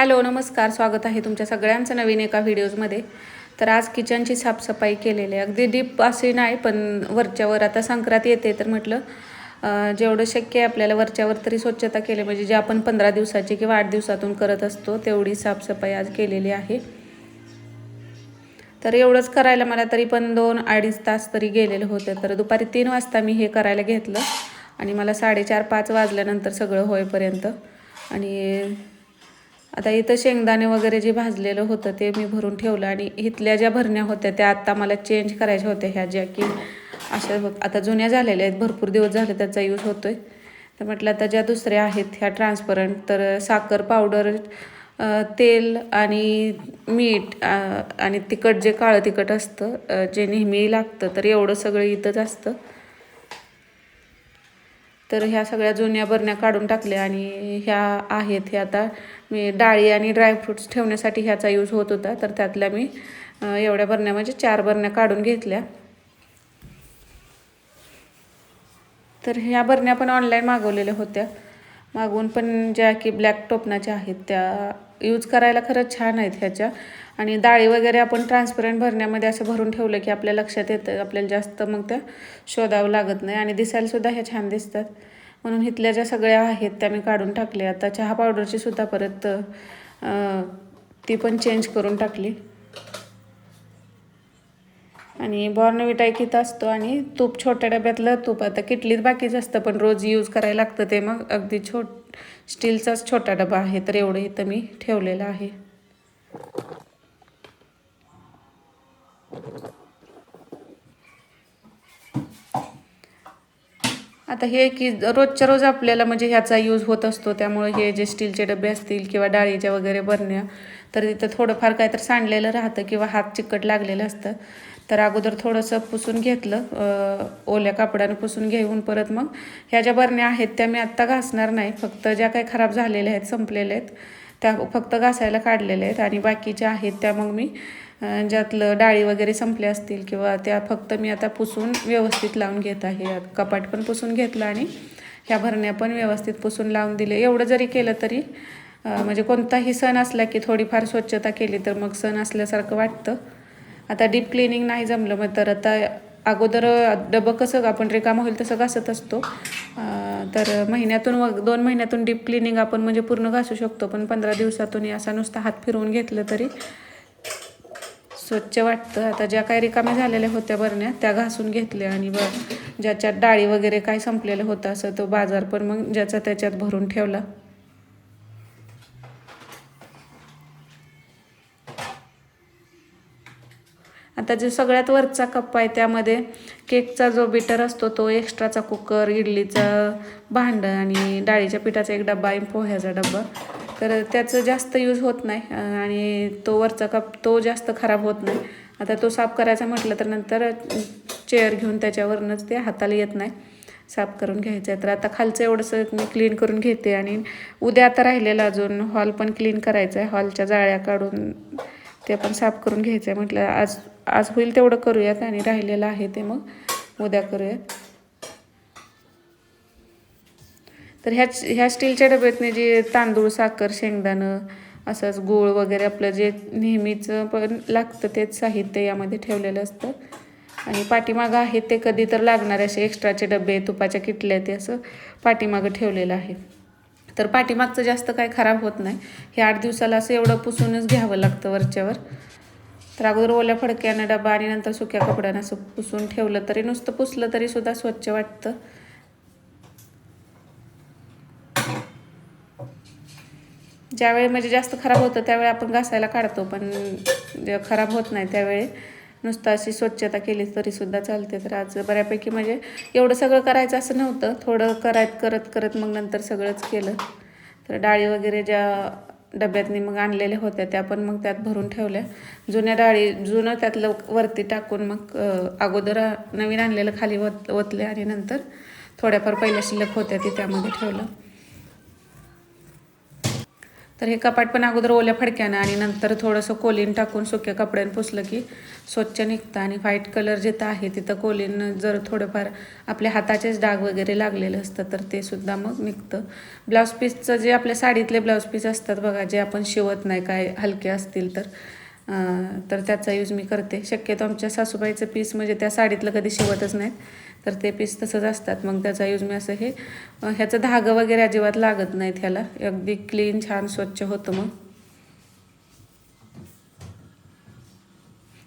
Hello नमस्कार स्वागत आहे तुमच्या सगळ्यांचं नवीन एका व्हिडिओजमध्ये. तर आज किचनची साफसफाई केलेली आहे. अगदी डीप अशी नाही पण वरच्यावर आता संक्रांत येते तर म्हटलं जेवढं शक्य आहे आपल्याला वरच्यावर तरी स्वच्छता केली म्हणजे जे आपण पंधरा दिवसाची किंवा आठ दिवसातून करत असतो तेवढी साफसफाई आज केलेली आहे. तर एवढंच करायला मला तरी पण दोन अडीच तास तरी गेलेले होते. तर दुपारी तीन वाजता मी हे करायला घेतलं आणि मला साडेचार पाच वाजल्यानंतर सगळं होईपर्यंत आणि आता इथं शेंगदाणे वगैरे जे भाजलेलं होतं ते मी भरून ठेवलं आणि इथल्या ज्या भरण्या होत्या त्या आत्ता मला चेंज करायच्या होत्या ह्या ज्या की अशा बघ आता जुन्या झालेल्या आहेत भरपूर दिवस झाले त्याचा यूज होतो आहे तर म्हटलं आता ज्या दुसऱ्या आहेत ह्या ट्रान्सपरंट तर साखर पावडर तेल आणि मीठ आणि तिखट जे काळं तिखट असतं जे नेहमी लागतं तर एवढं सगळं इथंच असतं. तर ह्या सगळ्या जुन्या बरण्या काढून टाकल्या आणि ह्या आहेत ह्या आता. मी डाळी आणि ड्रायफ्रुट्स ठेवण्यासाठी ह्याचा यूज होत होता. तर त्यातल्या मी एवढ्या बरण्या म्हणजे चार बरण्या काढून घेतल्या. तर ह्या बरण्या पण ऑनलाईन मागवलेल्या होत्या. मागवून पण ज्या की ब्लॅक टोपनाच्या आहेत त्या यूज करायला खरंच छान आहेत ह्याच्या. आणि डाळी वगैरे आपण ट्रान्सपरंट भरण्यामध्ये असं भरून ठेवलं की आपल्या लक्षात येतं आपल्याला जास्त मग त्या शोधावं लागत नाही. आणि दिसायलासुद्धा ह्या छान दिसतात. म्हणून इथल्या ज्या सगळ्या आहेत त्या मी काढून टाकल्या. आता चहा पावडरची सुद्धा परत ती पण चेंज करून टाकली. आणि बॉर्नविटा एक इथं असतो आणि तूप छोट्या डब्यातलं तूप. आता किटलीत बाकीच असतं पण रोज यूज करायला लागतं ते मग. अगदी छोट स्टीलचाच छोटा डबा आहे तर एवढं इथं मी ठेवलेलं आहे. आता हे की रोजच्या रोज आपल्याला म्हणजे ह्याचा यूज होत असतो त्यामुळे हे जे स्टीलचे डबे असतील किंवा डाळीच्या वगैरे बरण्या तर तिथं थोडंफार काय तर सांडलेलं राहतं किंवा हात चिकट लागलेलं असतं. तर अगोदर थोडंसं पुसून घेतलं ओल्या कापडानं पुसून घेऊन परत मग ह्या ज्या बरण्या आहेत त्या मी आत्ता घासणार नाही फक्त ज्या काही खराब झालेल्या आहेत संपलेल्या आहेत त्या फक्त घासायला काढलेल्या आहेत आणि बाकीच्या आहेत त्या मग मी ज्यातलं डाळी वगैरे संपल्या असतील किंवा त्या फक्त मी आता पुसून व्यवस्थित लावून घेत आहे. कपाट पण पुसून घेतलं आणि ह्या भरण्या पण व्यवस्थित पुसून लावून दिले. एवढं जरी केलं तरी म्हणजे कोणताही सण असला की थोडीफार स्वच्छता केली तर मग सण असल्यासारखं वाटतं. आता डीप क्लिनिंग नाही जमलं मग तर आता अगोदर डबं कसं आपण रिकामं होईल तसं घासत असतो. तर महिन्यातून व दोन महिन्यातून डीप क्लिनिंग आपण म्हणजे पूर्ण घासू शकतो. पण पंधरा दिवसातून असा नुसता हात फिरवून घेतलं तरी स्वच्छ वाटतं. आता ज्या काही रिकाम्या झालेल्या होत्या बरण्या त्या घासून घेतल्या आणि ब ज्याच्यात डाळी वगैरे काय संपलेलं होतं असं तो बाजार पण मग ज्याचा त्याच्यात भरून ठेवला. आता जो सगळ्यात वरचा कप्पा आहे त्यामध्ये केकचा जो बिटर असतो तो एक्स्ट्राचा कुकर इडलीचा भांडं आणि डाळीच्या पिठाचा एक डब्बा आणि पोह्याचा डब्बा. तर त्याचं जास्त यूज होत नाही आणि तो वरचा कप तो जास्त खराब होत नाही. आता तो साफ करायचा म्हटलं तर नंतर चेअर घेऊन त्याच्यावरनंच ते हाताला येत नाही. साफ करून घ्यायचं आहे तर आता खालचं एवढंसं मी क्लीन करून घेते आणि उद्या आता राहिलेलं अजून हॉल पण क्लीन करायचं आहे हॉलच्या जाळ्या काढून ते पण साफ करून घ्यायचं आहे म्हटलं. आज आज होईल तेवढं करूयात आणि राहिलेलं आहे ते मग उद्या करूयात. तर ह्या ह्या स्टीलच्या डब्यातने जे तांदूळ साखर शेंगदाणं असंच गूळ वगैरे आपलं जे नेहमीचं पण लागतं तेच साहित्य यामध्ये ठेवलेलं असतं. आणि पाठीमागं आहे ते कधी तर लागणारे असे एक्स्ट्राचे डबे तुपाच्या किटल्या ते असं पाठीमागं ठेवलेलं आहे. तर पाठीमागचं जास्त काय खराब होत नाही. हे आठ दिवसाला असं एवढं पुसूनच घ्यावं लागतं वरच्यावर. तर अगोदर ओल्या फडक्यानं डबा आणि नंतर सुक्या कपड्यानं असं पुसून ठेवलं तरी नुसतं पुसलं तरी सुद्धा स्वच्छ वाटतं. ज्यावेळी म्हणजे जास्त खराब होतं त्यावेळी आपण घासायला काढतो पण खराब होत नाही त्यावेळी नुसतं अशी स्वच्छता केली तरी सुद्धा चालते. तर आज बऱ्यापैकी म्हणजे एवढं सगळं करायचं असं नव्हतं. थोडं करायत करत करत मग नंतर सगळंच केलं. तर डाळी वगैरे ज्या डब्यातनी मग आणलेल्या होत्या त्या पण मग त्यात भरून ठेवल्या. जुन्या डाळी जुनं त्यातलं वरती टाकून मग अगोदर नवीन आणलेलं खाली वत ओतले आणि नंतर थोड्याफार पहिल्या शिल्लक होत्या ती त्यामध्ये ठेवलं. तर हे कपाट पण अगोदर ओल्या फडक्यानं आणि नंतर थोडंसं कोलीन टाकून सुक्या कपड्यानं पुसलं की स्वच्छ निघतं आणि व्हाईट कलर जिथं आहे तिथं कोलीन जर थोडंफार आपल्या हाताचेच डाग वगैरे लागलेलं असतं तर ते सुद्धा मग निघतं. ब्लाऊज पीसचं जे आपल्या साडीतले ब्लाऊज पीस असतात बघा जे आपण शिवत नाही काय हलके असतील तर तर त्याचा यूज मी करते. शक्यतो आमच्या सासूबाईचं पीस म्हणजे त्या साडीतलं कधी शिवतच नाहीत. तर ते पीस तसंच असतात. मग त्याचा यूज मी असं हे ह्याचं धागं वगैरे अजिबात लागत नाहीत ह्याला. अगदी क्लीन छान स्वच्छ होतं मग.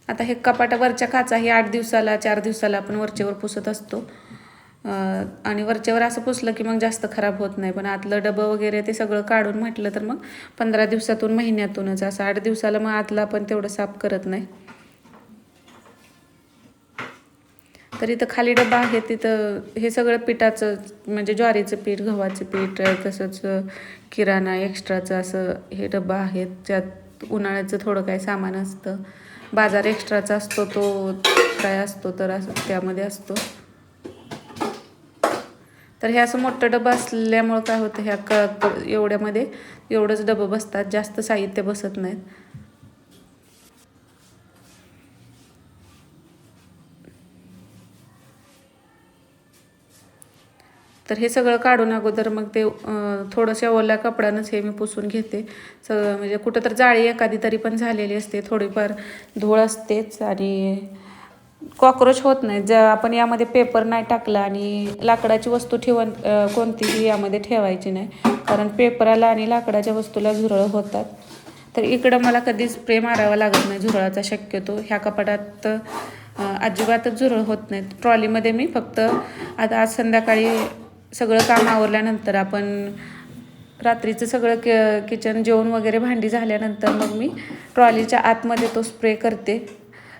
आता हे कपाटावरच्या काचा हे आठ दिवसाला चार दिवसाला आपण वरचेवर पुसत असतो. आणि वरचेवर असं पुसलं की मग जास्त खराब होत नाही. पण आतलं डबं वगैरे ते सगळं काढून म्हटलं तर मग पंधरा दिवसातून महिन्यातूनच असं आठ दिवसाला मग आतला आपण तेवढं साफ करत नाही. तर इथं खाली डबा आहे तिथं हे सगळं पिठाचं म्हणजे ज्वारीचं पीठ गव्हाचं पीठ तसंच किराणा एक्स्ट्राचं असं हे डबा आहेत. ज्यात उन्हाळ्याचं थोडं काय सामान असतं. बाजार एक्स्ट्राचा असतो तो काय असतो तर असं त्यामध्ये असतो. तर हे असं मोठं डबं असल्यामुळं काय होतं ह्या क क- एवढ्यामध्ये एवढंच डबं बसतात. जास्त साहित्य बसत नाहीत. तर हे सगळं काढून अगोदर मग ते थोडंसं ओल्या कपड्यानंच हे मी पुसून घेते. सगळं म्हणजे कुठं तर जाळी एखादी तरी पण झालेली असते. थोडीफार धूळ असतेच आणि कॉक्रोच होत नाही. जर आपण यामध्ये पेपर नाही टाकला आणि लाकडाची वस्तू ठेवण कोणतीही यामध्ये ठेवायची नाही. कारण पेपराला आणि लाकडाच्या वस्तूला झुरळ होतात. तर इकडं मला कधी स्प्रे मारावा लागत नाही झुरळाचा शक्यतो. ह्या कपाटात अजिबातच झुरळ होत नाहीत ट्रॉलीमध्ये मी फक्त आता आज संध्याकाळी सगळं काम आवरल्यानंतर आपण रात्रीचं सगळं कि किचन जेवण वगैरे भांडी झाल्यानंतर मग मी ट्रॉलीच्या आतमध्ये तो स्प्रे करते.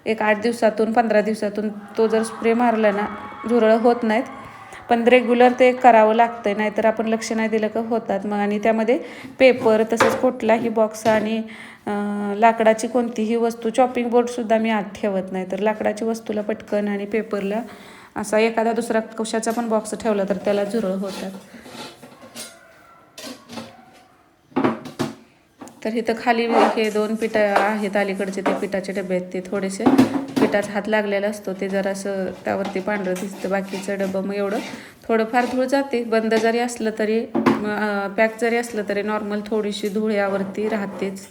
एक आठ दिवसातून पंधरा दिवसातून तो जर स्प्रे मारला ना झुरळं होत नाहीत. पण रेग्युलर ते करावं लागतं आहे नाहीतर आपण लक्ष नाही दिलं का होतात. मग आणि त्यामध्ये पेपर तसंच कुठलाही बॉक्स आणि लाकडाची कोणतीही वस्तू चॉपिंग बोर्डसुद्धा मी आत ठेवत नाही. तर लाकडाची वस्तूला पटकन आणि पेपरला असा एखादा दुसरा कशाचा पण बॉक्स ठेवला तर त्याला झुरळ होतात. तर इथं खाली हे दोन पिठा आहेत अलीकडचे ते पिठाचे डबे आहेत ते थोडेसे. पिठाचा हात लागलेला असतो ते जरासं त्यावरती पांढरं दिसतं बाकीचं डबं मग एवढं. थोडंफार धूळ जाते बंद जरी असलं तरी पॅक जरी असलं तरी नॉर्मल थोडीशी धूळ यावरती राहतेच.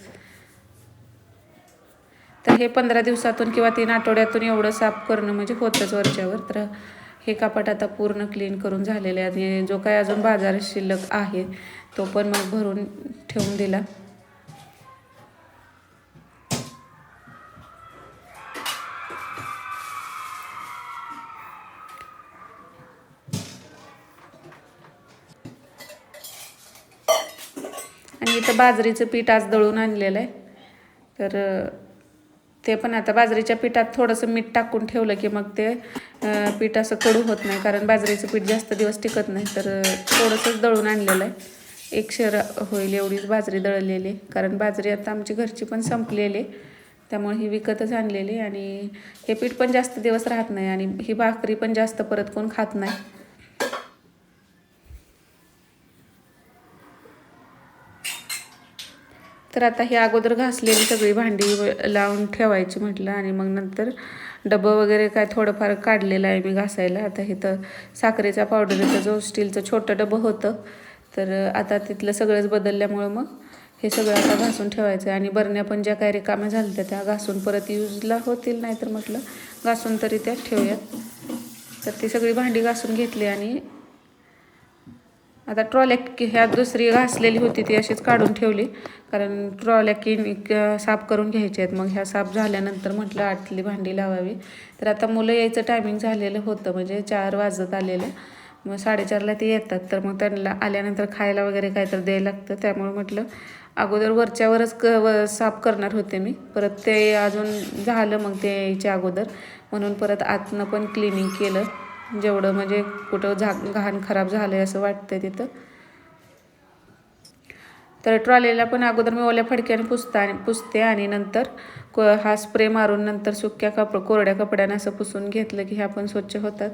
तर हे पंधरा दिवसातून किंवा तीन आठवड्यातून एवढं साफ करणं म्हणजे होतंच वरच्यावर. तर हे कपाट आता पूर्ण क्लीन करून झालेलं आहे आणि जो काय अजून बाजार शिल्लक आहे तो पण मग भरून ठेवून दिला. आणि इथं बाजरीचं पीठ आज दळून आणलेलं आहे. तर ते पण आता बाजरीच्या पिठात थोडंसं मीठ टाकून ठेवलं की मग ते पीठ असं कडू होत नाही कारण बाजरीचं पीठ जास्त दिवस टिकत नाही तर थोडंसंच दळून आणलेलं आहे एक शेर होईल एवढीच बाजरी दळलेली आहे. कारण बाजरी आता आमची घरची पण संपलेली आहे. त्यामुळे ही विकतच आणलेली आणि हे पीठ पण जास्त दिवस राहत नाही आणि ही भाकरी पण जास्त परत कोण खात नाही तर आता ही अगोदर घासलेली सगळी भांडी लावून ठेवायची म्हटलं आणि मग नंतर डबं वगैरे काय थोडंफार काढलेलं आहे मी घासायला. आता इथं साखरेचा पावडरचा जो स्टीलचं छोटं डबं होतं तर आता तिथलं सगळंच बदलल्यामुळं मग हे सगळं आता घासून ठेवायचं आहे. आणि बरण्या पण ज्या काही रिकाम्या झाल्या होत्या त्या घासून परत यूजला होतील नाहीतर म्हटलं घासून तरी त्या ठेवूयात. तर ती सगळी भांडी घासून घेतली आणि आता ट्रॉल्या की ह्या दुसरी घासलेली होती ती अशीच काढून ठेवली. कारण ट्रॉल्या की साफ करून घ्यायच्या आहेत. मग ह्या साफ झाल्यानंतर म्हटलं आतली भांडी लावावी. तर आता मुलं यायचं टायमिंग झालेलं होतं. म्हणजे चार वाजत आलेलं. मग साडेचारला ते येतात. तर मग त्यांना आल्यानंतर खायला वगैरे काहीतरी द्यायला लागतं. त्यामुळे म्हटलं अगोदर वरच्यावरच क व साफ करणार होते मी. परत ते अजून झालं मग ते यायच्या अगोदर. म्हणून परत आतनं पण क्लिनिंग केलं. जेवढं म्हणजे कुठं झा घाण खराब झालं आहे असं वाटतं तिथं. तर ट्रॉलीला पण अगोदर मी ओल्या फडक्याने पुसता आणि पुसते आणि नंतर क हा स्प्रे मारून नंतर सुक्या कप कोरड्या कपड्यानं असं पुसून घेतलं की ह्या पण स्वच्छ होतात.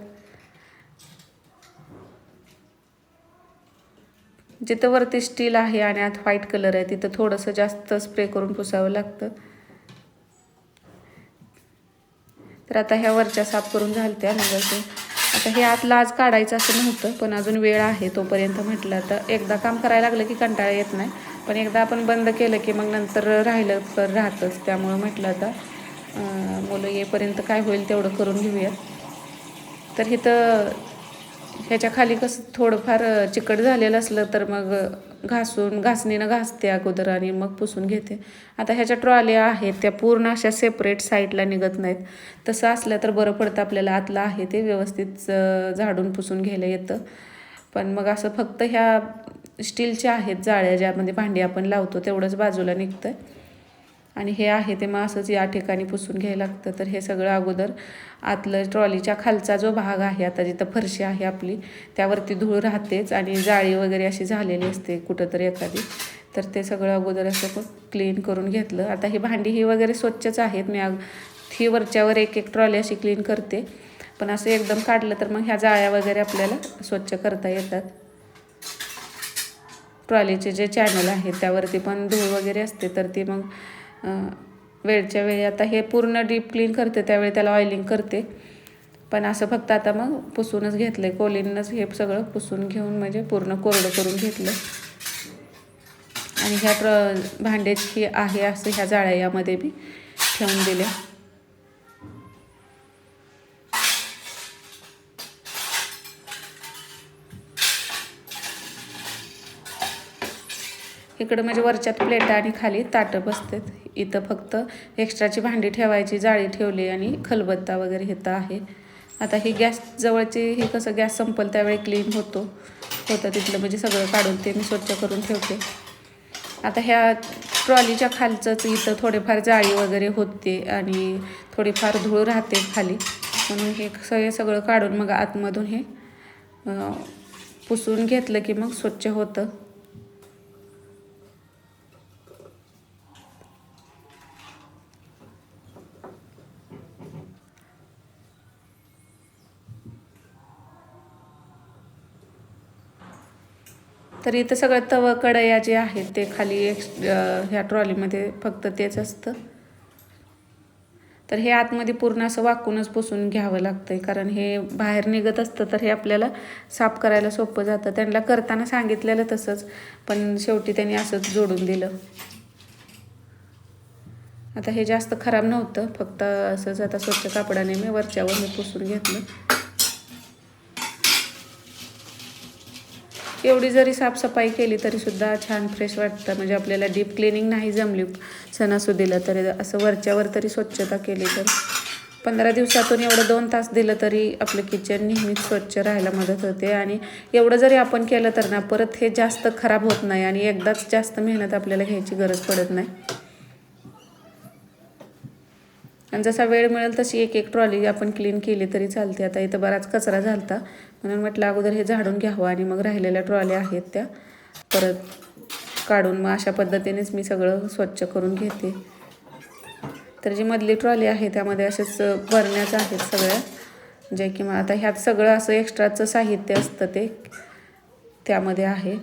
जिथं वरती स्टील आहे आणि आत व्हाईट कलर आहे तिथं थोडंसं जास्त स्प्रे करून पुसावं लागतं. तर आता ह्या वरच्या साफ करून घालते मग आता हे आतलं आज काढायचं असं नव्हतं पण अजून वेळ आहे तोपर्यंत म्हटलं तर एकदा काम करायला लागलं की कंटाळा येत नाही. पण एकदा आपण बंद केलं की मग नंतर राहिलं तर राहतंच. त्यामुळं म्हटलं आता मुलं येईपर्यंत काय होईल तेवढं करून घेऊयात. तर इथं ह्याच्या खाली कसं थोडंफार चिकट झालेलं असलं तर मग घासून घासणीनं घासते अगोदर आणि मग पुसून घेते. आता ह्याच्या ट्रॉल्या आहेत त्या पूर्ण अशा सेपरेट साईडला निघत नाहीत. तसं असलं तर बरं पडतं आपल्याला. आतलं आहे ते व्यवस्थित झाडून पुसून घ्यायला येतं. पण मग असं फक्त ह्या स्टीलच्या आहेत जाळ्या ज्यामध्ये भांडी आपण लावतो तेवढंच बाजूला निघतं आणि हे आहे ते मग असंच या ठिकाणी पुसून घ्यायला लागतं. तर हे सगळं अगोदर आतलं ट्रॉलीच्या खालचा जो भाग आहे आता जिथं फरशी आहे आपली त्यावरती धूळ राहतेच आणि जाळी वगैरे अशी झालेली असते कुठंतरी एखादी. तर ते सगळं अगोदर असं क्लीन करून घेतलं. आता ही भांडी ही वगैरे स्वच्छच आहेत. मी अग ही वरच्यावर एक एक ट्रॉली अशी क्लीन करते. पण असं एकदम काढलं तर मग ह्या जाळ्या वगैरे आपल्याला स्वच्छ करता येतात. ट्रॉलीचे जे चॅनल आहेत त्यावरती पण धूळ वगैरे असते तर ती मग वेळच्या वेळी. आता हे पूर्ण डीप क्लीन करते त्यावेळी त्याला ऑइलिंग करते. पण असं फक्त आता मग पुसूनच घेतलं आहे कोलीनच हे सगळं पुसून घेऊन म्हणजे पूर्ण कोरडं करून घेतलं आणि ह्या प्र भांड्याची आहे असं ह्या जाळ्या यामध्ये बी ठेवून दिल्या. इकडं म्हणजे वरच्यात प्लेटा आणि खाली ताटं बसतात. इथं फक्त एक्स्ट्राची भांडी ठेवायची जाळी ठेवली आणि खलबत्ता वगैरे इथं आहे. आता ही गॅस जवळची हे कसं गॅस संपल त्यावेळी क्लीन होतो. होतं तिथलं म्हणजे सगळं काढून ते मी स्वच्छ करून ठेवते. आता ह्या ट्रॉलीच्या खालचंच इथं थोडेफार जाळी वगैरे होते आणि थोडीफार धूळ राहते खाली. म्हणून हे सगळे सगळं काढून मग आतमधून हे पुसून घेतलं की मग स्वच्छ होतं. तर इथं सगळं तव कढया जे आहेत ते खाली एक्स ह्या ट्रॉलीमध्ये फक्त तेच असतं. तर हे आतमध्ये पूर्ण असं वाकूनच पुसून घ्यावं लागतं आहे कारण हे बाहेर निघत असतं तर हे आपल्याला साफ करायला सोपं जातं. त्यांना करताना सांगितलेलं तसंच पण शेवटी त्यांनी असंच जोडून दिलं. आता हे जास्त खराब नव्हतं फक्त असंच आता स्वच्छ कापडाने मी वरच्यावर मी पुसून घेतलं. एवढी जरी साफसफाई केली तरी सुद्धा छान फ्रेश वाटतं. म्हणजे आपल्याला डीप क्लिनिंग नाही जमली सणासुदीला तरी. असं वरच्यावर तरी स्वच्छता केली तर. पंधरा दिवसातून एवढं दोन तास दिलं तरी आपलं किचन नेहमीच स्वच्छ राहायला मदत होते. आणि एवढं जरी आपण केलं तर ना परत हे जास्त खराब होत नाही आणि एकदाच जास्त मेहनत आपल्याला घ्यायची गरज पडत नाही. आणि जसा वेळ मिळेल तशी एक एक ट्रॉली आपण क्लीन केली तरी चालते. आता इथं बराच कचरा झालता. म्हणून म्हटलं अगोदर हे झाडून घ्यावं आणि मग राहिलेल्या ट्रॉल्या आहेत त्या परत काढून मग अशा पद्धतीनेच मी सगळं स्वच्छ करून घेते. तर जी मधली ट्रॉली आहे त्यामध्ये असेच भरण्याच आहेत सगळ्या. जे की मग आता ह्यात सगळं असं एक्स्ट्राचं साहित्य असतं ते त्यामध्ये आहे.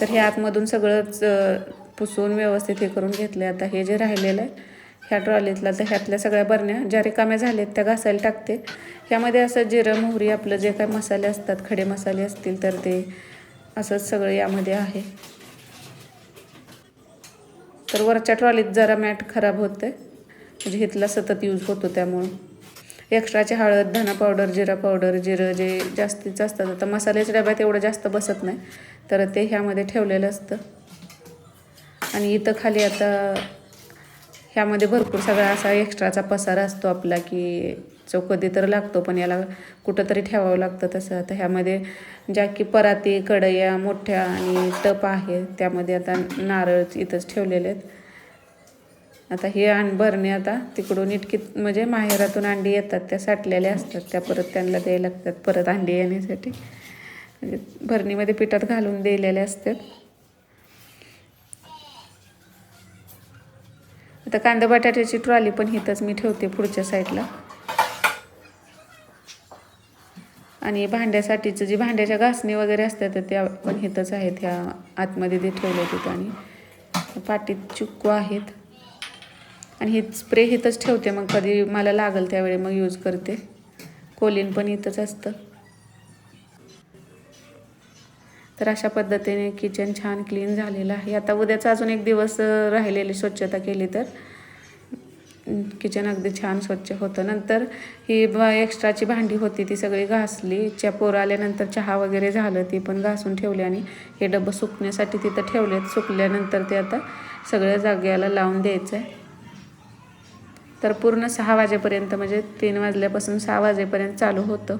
तर हे आतमधून सगळंच पुसून व्यवस्थित हे करून घेतले आता हे जे राहिलेलं आहे ह्या ट्रॉलीतला तर ह्यातल्या सगळ्या बरण्या ज्या रिकाम्या झाल्या आहेत त्या घासायला टाकते. ह्यामध्ये असं जिरं मोहरी आपलं जे काय मसाले असतात खडे मसाले असतील तर ते असंच सगळं यामध्ये आहे. तर वरच्या ट्रॉलीत जरा मॅट खराब होते म्हणजे हिथला सतत यूज होतो त्यामुळं. एक्स्ट्राची हळद धना पावडर जिरा पावडर जिरं जे जास्तीचं असतात आता मसाल्याच्या डब्यात एवढं जास्त बसत नाही. तर ते ह्यामध्ये ठेवलेलं असतं. आणि इथं खाली आता ह्यामध्ये भरपूर सगळा असा एक्स्ट्राचा पसारा असतो आपला की जो कधी तर लागतो पण याला कुठंतरी ठेवावं लागतं तसं. आता ह्यामध्ये ज्या की पराती कढया मोठ्या आणि टप आहे त्यामध्ये आता नारळ इथंच ठेवलेले आहेत. आता हे आण भरणे आता तिकडून इतकी म्हणजे माहेरातून अंडी येतात त्या साठलेल्या असतात त्या परत त्यांना द्यायला लागतात परत अंडी येण्यासाठी. म्हणजे भरणीमध्ये पिठात घालून दिलेल्या असतात. आता कांदा बटाट्याची ट्रॉली पण इथंच मी ठेवते पुढच्या साईडला. आणि भांड्यासाठीचं जी भांड्याच्या घासणी वगैरे असतात तर त्या पण हिथंच आहेत ह्या आतमध्ये ते ठेवले तिथं आणि पाटीत चिक्कू आहेत. आणि हे स्प्रे इथंच ठेवते मग कधी मला लागेल त्यावेळी मग यूज करते. कोलीन पण इथंच असतं. तर अशा पद्धतीने किचन छान क्लीन झालेलं आहे. आता उद्याचा अजून एक दिवस राहिलेली स्वच्छता केली तर. किचन अगदी छान स्वच्छ होतं. नंतर ही ब एक्स्ट्राची भांडी होती ती सगळी घासली. च्या पोरं आल्यानंतर चहा वगैरे झालं ती पण घासून ठेवली आणि हे डबं सुकण्यासाठी तिथं ठेवलेत. सुकल्यानंतर ते आता सगळ्या जाग्याला लावून द्यायचं आहे तर पूर्ण सहा वाजेपर्यंत म्हणजे तीन वाजल्यापासून सहा वाजेपर्यंत चालू होतं.